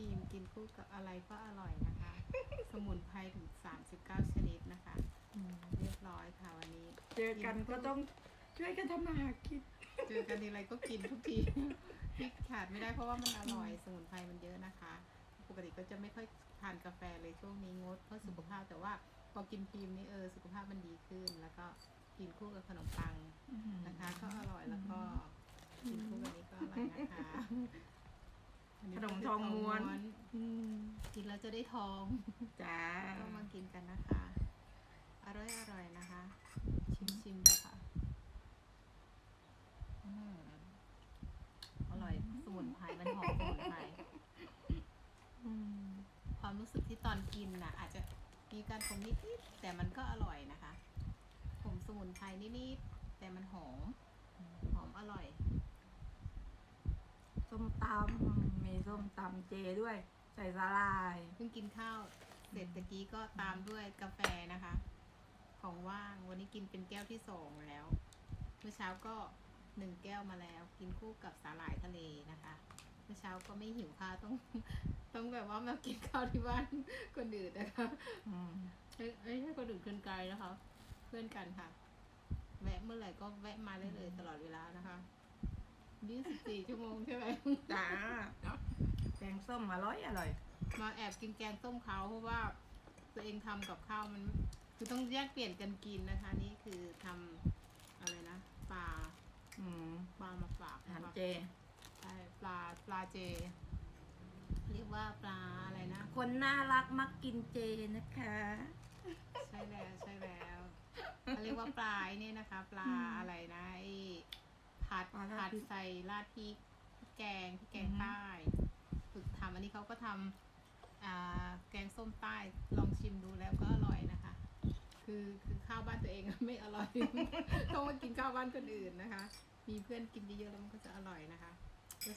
ทีมกินคู่กับอะไรก็อร่อยนะคะ สมุนไพรถึง 39 ชนิดนะคะ เรียบร้อยค่ะวันนี้ เจอกันก็ต้องช่วยกันทำมาหากิน เจอกันทีไรก็กินทุกทีที่ขาดไม่ได้เพราะว่ามันอร่อย สมุนไพรมันเยอะนะคะ ปกติก็จะไม่ค่อยทานกาแฟเลยช่วงนี้งดเพื่อสุขภาพแต่ว่าพอกินพีมนี่เออสุขภาพมันดีขึ้น แล้วก็กินคู่กับขนมปังนะคะ ก็อร่อยแล้วก็กินคู่กับนี้ก็อร่อยนะคะอั ขนมทองม้วนอืมกินแล้วจะได้ทองจ้าก็มากินกันนะคะ อร่อยอร่อยนะคะ ชิมชิมดูค่ะอืมอร่อยสมุนไพรมันหอมสมุนไพรอืมความรู้สึกที่ตอนกินน่ะอาจจะมีการขมนิดๆแต่มันก็อร่อยนะคะขมสมุนไพรนิดๆแต่มันหอมหอมอร่อย ส้มตำมีส้มตำเจด้วย ใส่สาลาย เพิ่งกินข้าวเสร็จตะกี้ก็ตามด้วยกาแฟนะคะ ของว่างวันนี้กินเป็นแก้วที่สองแล้ว เมื่อเช้าก็หนึ่งแก้วมาแล้ว กินคู่กับสาหร่ายทะเลนะคะ เมื่อเช้าก็ไม่หิวข้าวต้อง ต้องแบบว่ามากินข้าวที่บ้านคนอื่นนะคะอืมไม่ไม่ใช่คนอื่นคนไกลนะคะ เพื่อนกันค่ะ แวะเมื่อไหร่ก็แวะมาได้เลยตลอดเวลานะคะ 24 ชั่วโมงใช่ไหมจ้าแกงส้ม อร่อยอร่อย มาแอบกินแกงส้มเขาเพราะว่าตัวเองทำกับข้าวมัน คือต้องแยกเปลี่ยนกันกินนะคะ นี่คือทำอะไรนะปลาอืมปลามาฝากอาหารนะคะเจ ใช่ปลาปลาเจ เรียกว่าปลาอะไรนะ คนน่ารักมักกินเจนะคะ ใช่แล้วใช่แล้วเขาเรียกว่าปลาไอ้นี่นะคะ ปลาอืมอะไรนะไอ้ผัดปลาราดผัดพริกใส่ราดพริกพริกแกงพริกแกงอือฮึ ใต้ ฝึกทำอันนี้เขาก็ทำแกงส้มใต้ลองชิมดูแล้วก็อร่อยนะคะ คือคือข้าวบ้านตัวเองไม่อร่อย ต้องมากินข้าวบ้านคนอื่นนะคะ มีเพื่อนกินเยอะๆแล้วมันก็จะอร่อยนะคะ